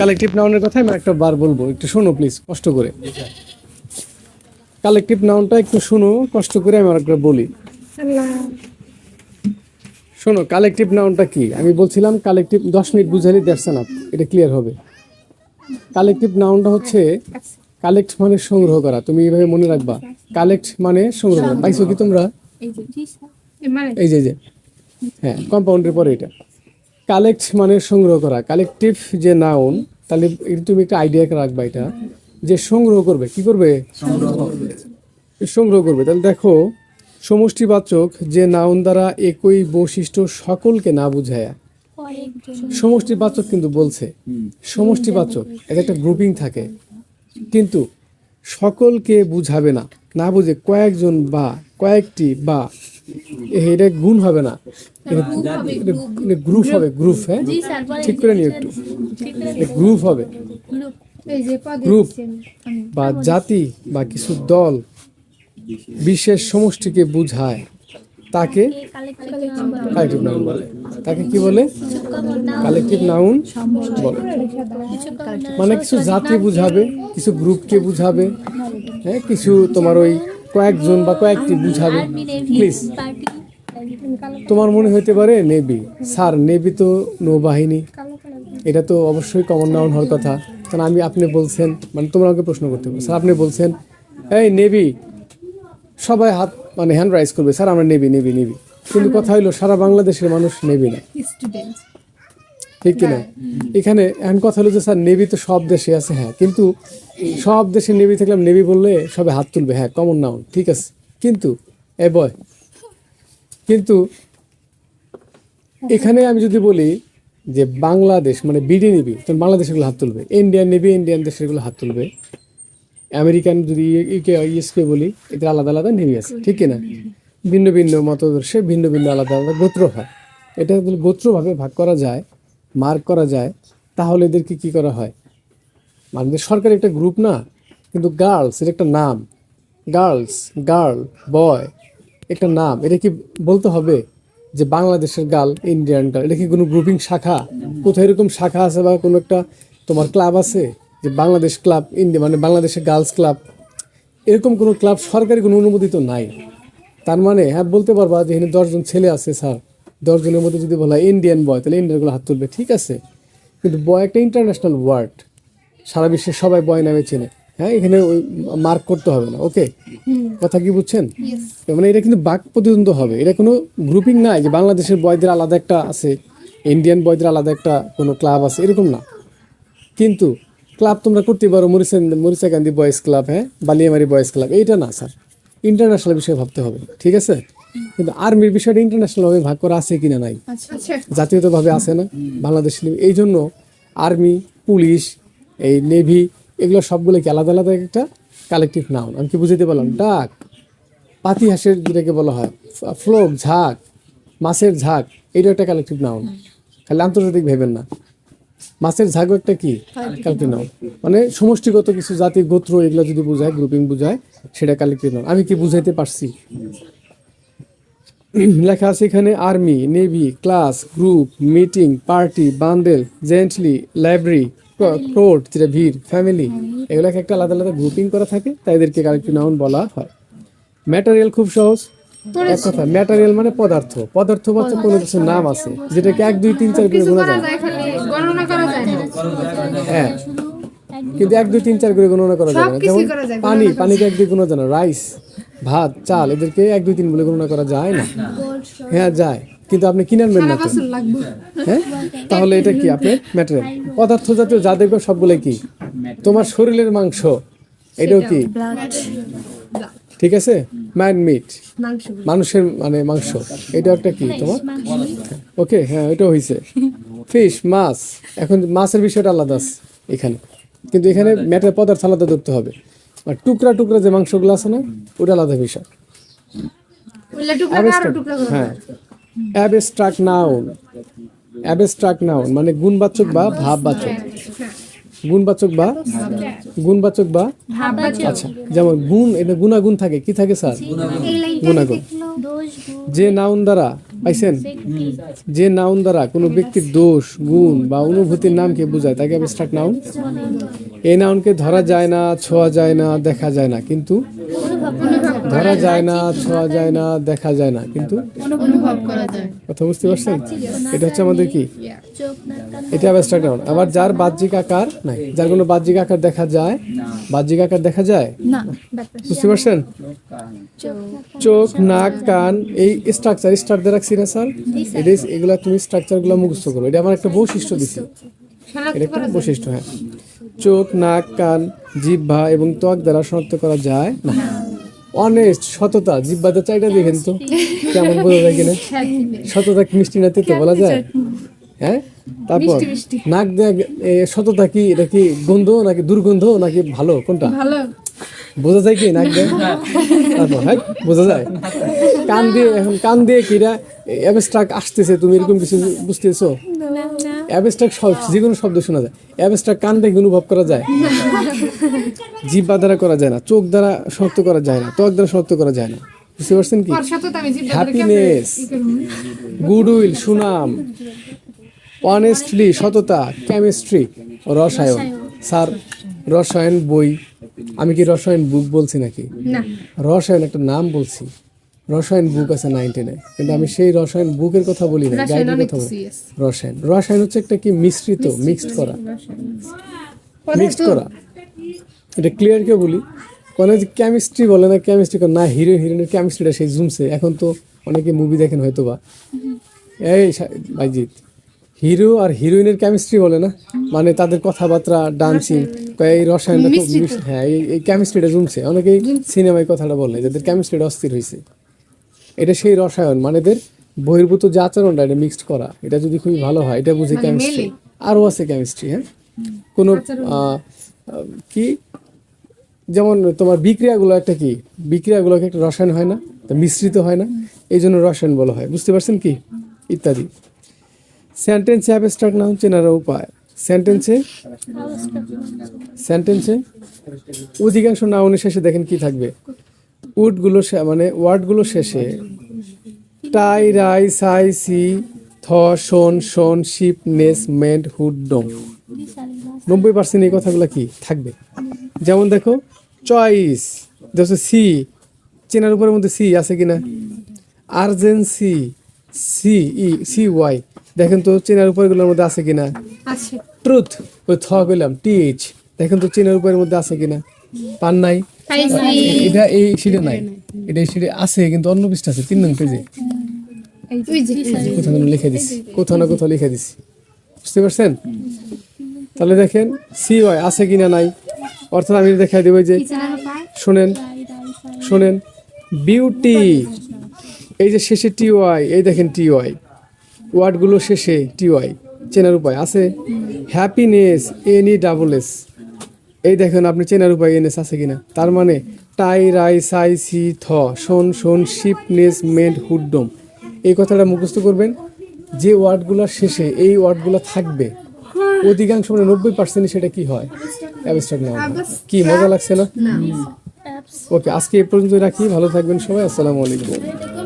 Collective নাউনের কথা আমি একটা বার বলব একটু শোনো প্লিজ কষ্ট করে। কালেকটিভ নাউনটা একটু শোনো কষ্ট করে আমি আরেকবার বলি। শোনো কালেকটিভ নাউনটা কি? আমি বলছিলাম কালেকটিভ দশ মিনিট বুঝালি দ্যাটস না এটা ক্লিয়ার হবে। কালেকটিভ নাউনটা হচ্ছে কালেক্ট মানে সংগ্রহ করা তুমি এইভাবে মনে রাখবা। কালেক্ট মানে সংগ্রহ করা পাইছো কি তোমরা? এই যে এই যে হ্যাঁ কম্পাউন্ডের পরে এটা। কালেক্ট মানে সংগ্রহ করা। কালেকটিভ যে নাউন তাহলে তুমি একটা আইডিয়া রাখবা এটা যে সংগ্রহ করবে। কি করবে? সংগ্রহ করবে। তাহলে দেখো সমষ্টিবাচক যে নাউন দ্বারা একই বৈশিষ্ট্য সকলকে না বুঝায়া সমষ্টিবাচক কিন্তু বলছে। সমষ্টিবাচক এটা একটা গ্রুপিং থাকে। কিন্তু সকলকে বুঝাবে না। না বুঝে কয়েকজন বা কয়েকটি বা এটা গুণ হবে না। গ্রুপ হবে গ্রুপ হ্যাঁ? ঠিক করে নিও একটু। গ্রুপ হবে। গ্রুপ বা জাতি বা কিছু দল বিশেষ সমষ্টিকে বুঝায়। তাকে কালেকটিভ নাউন বলে। তাকে কি বলে? কালেকটিভ নাউন বলে। মানে কিছু জাতি বুঝাবে কিছু গ্রুপকে বুঝাবে হ্যাঁ? কিছু তোমার ওই কয়েকজন বা কয়েকটি বুঝাবে। প্লিজ তোমার মনে হইতে পারে নেভি স্যার নেভি তো নৌবাহিনী। এটা তো অবশ্যই কমন নাউন হওয়ার কথা। কারণ আমি, আপনি বলছেন মানে তোমরা আমাকে প্রশ্ন করতে পারো। স্যার, আপনি বলছেন, এই নেভি সবাই হাত মানে হ্যান্ড রাইজ করবে। স্যার, আমরা নেবি নেবি নেবি। কিন্তু কথা হইল, সারা বাংলাদেশের মানুষ নেবি না। ঠিক কিনা? এখানে এখন কথা হলো যে স্যার নেভি তো সব দেশে আছে হ্যাঁ কিন্তু সব দেশে নেভি থাকলাম নেভি বললে সবাই হাত তুলবে হ্যাঁ কমন নাউন ঠিক আছে? কিন্তু এ বয় কিন্তু এখানে আমি যদি বলি যে বাংলাদেশ মানে বিডি নেভি তখন বাংলাদেশেরগুলো হাত তুলবে ইন্ডিয়ান নেভি ইন্ডিয়ান দেশেরগুলো হাত তুলবে আমেরিকান যদি ইউকে ইউএসকে বলি এদের আলাদা আলাদা নেভি আছে ঠিক কিনা? ভিন্ন ভিন্ন মতদর্শে ভিন্ন ভিন্ন আলাদা আলাদা গোত্র হয়। এটা গোত্রভাবে ভাগ করা যায় মার্ক করা যায়, তাহলে এদেরকে কি করা হয়? মানে সরকারি একটা গ্রুপ না, কিন্তু গার্লস, এটা একটা নাম। গার্লস, গার্ল, বয়, একটা নাম। এটা কি বলতে হবে যে বাংলাদেশের গার্ল, ইন্ডিয়ান গার্ল, এটা কি কোনো গ্রুপিং শাখা? কোথায় এরকম শাখা আছে বা কোনো একটা তোমার ক্লাব আছে যে বাংলাদেশ ক্লাব, ইন্ডিয়া মানে বাংলাদেশের গার্লস ক্লাব? এরকম কোনো ক্লাব সরকারি কোনো অনুমোদিত নাই। তার মানে হ্যাঁ বলতে পারবা যে এখানে দশজন ছেলে আছে, স্যার। দশজনের মধ্যে যদি বলা হয় ইন্ডিয়ান বয় তাহলে ইন্ডিয়ানগুলো হাত তুলবে ঠিক আছে? কিন্তু বয় একটা ইন্টারন্যাশনাল ওয়ার্ড সারা বিশ্বে সবাই বয় নামে চেনে হ্যাঁ? এখানে ওই মার্ক করতে হবে না ওকে কথা কি বুঝছেন? মানে এটা কিন্তু বাক প্রতিদ্বন্দ্ব হবে এটা কোনো গ্রুপিং নাই যে বাংলাদেশের বয়দের আলাদা একটা আছে ইন্ডিয়ান বয়দের আলাদা একটা কোনো ক্লাব আছে এরকম না। কিন্তু ক্লাব তোমরা করতে পারো মরিসা মরিসা গান্ধী বয়েজ ক্লাব হ্যাঁ? বালিয়ামারি বয়েজ ক্লাব এইটা না স্যার ইন্টারন্যাশনাল বিষয়ে ভাবতে হবে ঠিক আছে? কিন্তু আর্মির বিষয়টা ইন্টারন্যাশনাল ভাবে ভাগ করা আছে কিনা নাই। জাতীয়তাভাবে আছে না বাংলাদেশ এই জন্য আর্মি পুলিশ এই নেভি এগুলো সবগুলো কি আলাদা আলাদা একটা কালেকটিভ নাউন আমি কি বুঝতে পারলাম? ডাক। পাতিহাসের যেটাকে বলা হয় ফ্লোক ঝাঁক মাছের ঝাঁক এটা একটা কালেকটিভ নাউন খালি আন্তর্জাতিক ভেবেন না। মাছের ঝাঁকও একটা কি? কালেকটিভ নাউন মানে সমষ্টিগত কিছু জাতি গোত্র এগুলো যদি বোঝায় গ্রুপিং বোঝায় সেটা কালেকটিভ নাউন আমি কি বুঝাইতে পারছি? লেখা আছে এখানে army navy class group meeting party bundle gently library court যেটা ভিড় ফ্যামিলি। এগুলোকে একটা আলাদা আলাদা গ্রুপিং করা থাকে তাই এদেরকে কালেকটিভ নাউন বলা হয়। ম্যাটেরিয়াল খুব সহজ। এক কথা ম্যাটেরিয়াল মানে পদার্থ। পদার্থ হচ্ছে কোনো কিছুর নাম আছে যেটাকে এক দুই তিন চার করে গোনা যায়। হ্যাঁ। কিন্তু এক দুই তিন চার করে গণনা করা যাবে না। যেমন পানি পানিকে এক দুই গুণ যায় না রাইস ভাত চাল এদেরকে এক দুই তিন বলে গণনা করা যায় না? হ্যাঁ যায়। কিন্তু আপনি কিনে আনবেন না হ্যাঁ? তাহলে এটা কি আপনি ম্যাটেরিয়াল? পদার্থ জাতীয় যা দেখবে সবগুলো কি? তোমার শরীরের মাংস এটাও কি? ঠিক আছে? Man meat. মানুষের মানে মাংস এটা একটা কি তোমার? ওকে হ্যাঁ এটাও হয়েছে ফিশ মাছ। এখন মাছের বিষয়টা আলাদা আছে এখানে। কিন্তু এখানে ম্যাটার পদার্থ আলাদা ধরতে হবে। আর টুকরা টুকরা যে মাংসগুলো আছে না ওটা আলাদা বিষয়। হ্যাঁ। অ্যাবস্ট্রাক্ট নাউন অ্যাবস্ট্রাক্ট নাউন মানে গুণবাচক বা ভাববাচক। গুণবাচক বা গুণবাচক বা আচ্ছা যেমন গুণ এটা গুণাগুণ থাকে। কি থাকে স্যার? গুণাগুণ। যে নাউন দ্বারা পাইছেন? যে নাউন দ্বারা কোনো ব্যক্তির দোষ গুণ বা অনুভূতির নামকে বোঝায় তাকে অ্যাবস্ট্রাক্ট নাউন এই নাউনকে ধরা যায় না ছোঁয়া যায় না দেখা যায় না কিন্তু ধরা যায় না ছোঁয়া যায় না দেখা যায় না কিন্তু কথা বুঝতে পারছেন? এটা হচ্ছে আমাদের কি? এটা অ্যাবস্ট্রাক্ট নাউন আবার যার বাহ্যিক আকার নাই যার কোনো বাহ্যিক আকার দেখা যায় বাহ্যিক আকার দেখা যায়? বুঝতে পারছেন? চোখ নাক কান এই স্ট্রাকচার স্ট্রাকচার রাখছি না স্যার এটা এগুলো তুমি স্ট্রাকচারগুলো মুখস্থ করো। এটা আমার একটা বৈশিষ্ট্য দিছি। এটা একটা বৈশিষ্ট্য হ্যাঁ। চোখ নাক কান জিহ্বা এবং ত্বক দ্বারা শনাক্ত করা যায়? না। অনেস্ট সততা জিহ্বাতে চাইটা দেখেন তো কেমন বোঝা যায় কিনা? সততা মিষ্টি না তেতো বলা যায়? হ্যাঁ? তারপর? নাক দেয়া এ, সততা কি এটা কি গন্ধ নাকি দুর্গন্ধ নাকি ভালো কোনটা? বোঝা যায় কি নাক দিয়ে? তারপর হ্যাঁ বোঝা যায়। কান দিয়ে এখন কান দিয়ে কিরা অ্যাবস্ট্রাক আসতেছে তুমি এরকম কিছু বুঝতেছো? অ্যাবস্ট্রাক যে কোনো শব্দ শোনা যায়। অ্যাবস্ট্রাক কান কি অনুভব করা যায়। জিব্বা দ্বারা করা যায় না চোখ দ্বারা শক্ত করা যায় না ত্বক দ্বারা শক্ত করা যায় না। বুঝতে পারছেন কি? হ্যাপিনেস গুডউইল সুনাম অনেস্টলি সততা কেমিস্ট্রি রসায়ন। স্যার রসায়ন বই আমি কি রসায়ন বুক বলছি নাকি? রসায়ন একটা নাম বলছি। রসায়ন বুক আছে নাইনটিনে কিন্তু আমি সেই রসায়ন বুকের কথা বলি না গাইডের কথা বলি। রসায়ন রসায়ন হচ্ছে একটা কি মিশ্রিত মিক্সড করা। মিক্সড করা। এটা ক্লিয়ার কে বলি? কোনো যে কেমিস্ট্রি বলে না কেমিস্ট্রি না হিরো হিরোইনের কেমিস্ট্রিটা সেই জুমছে এখন তো অনেকে মুভি দেখেন হয়তো বা এই ভাইজিৎ হিরো আর হিরোইনের কেমিস্ট্রি বলে না? মানে তাদের কথাবার্তা ডান্সিং এই রসায়নটা খুব হ্যাঁ এই কেমিস্ট্রিটা জুমছে অনেকেই সিনেমায় কথাটা বলে যাদের কেমিস্ট্রিটা অস্থির হয়েছে এটা সেই রসায়ন মানে এদের বহির্ভূত যে আচরণটা এটা মিক্সড করা এটা যদি খুবই ভালো হয় এটা বুঝে কেমিস্ট্রি আরও আছে কেমিস্ট্রি হ্যাঁ? কোনো কি? যেমন তোমার বিক্রিয়াগুলো একটা কি? বিক্রিয়াগুলোকে একটা রসায়ন হয় না তা মিশ্রিত হয় না এই জন্য রসায়ন বলা হয়। বুঝতে পারছেন কি? ইত্যাদি। সেন্টেন্সে অ্যাবস্ট্রাক্ট নাউন চেনার উপায়। সেন্টেন্সে সেন্টেন্সে অধিকাংশ নাউনের শেষে দেখেন কি থাকবে? উডগুলো মানে ওয়ার্ডগুলো শেষে টাই রাই সাই সি থ tion sion ship ness ment hood dom. নব্বই পার্সেন্ট এই কথাগুলো কি? থাকবে। যেমন দেখো চয়েস দেখো সি। চেনার উপরের মধ্যে সি আছে কিনা? Urgency C E C Y. দেখেন তো চেনার উপরগুলোর মধ্যে আছে কিনা? আছে। ট্রুথ ওই থ পেলাম টিচ দেখেন তো চেনার উপরের মধ্যে আছে কিনা? পান নাই। এটা এই সিটে নাই। এটা এই সিটে আছে কিন্তু অন্য পৃষ্ঠা আছে তিন নং পেজে। কোথাও লিখে দিছি কোথাও না কোথাও লিখে দিছি। বুঝতে পারছেন? তাহলে দেখেন সি ওয়াই আছে কিনা নাই? অর্থাৎ আমি দেখাই দেবো যে শোনেন শোনেন বিউটি। এই যে শেষে টি ওয়াই এই দেখেন টি ওয়াই ওয়ার্ডগুলো শেষে টি ওয়াই চেনার উপায় আছে? Happiness N E double S. এই দেখেন আপনি চেনার উপায় এনেস আছে কিনা। তার মানে টাই রাই সাই সি থ শোন শোন শিপনেস মেড হুডডম এই কথাটা মুখস্থ করবেন যে ওয়ার্ডগুলোর শেষে এই ওয়ার্ডগুলো থাকবে অধিকাংশ মানে নব্বই পার্সেন্ট সেটা কি হয়? অ্যাবস্ট্রাক্ট নাম কি মজা লাগছে না? ওকে আজকে এই পর্যন্ত রাখি। ভালো থাকবেন সবাই। আসসালামু আলাইকুম।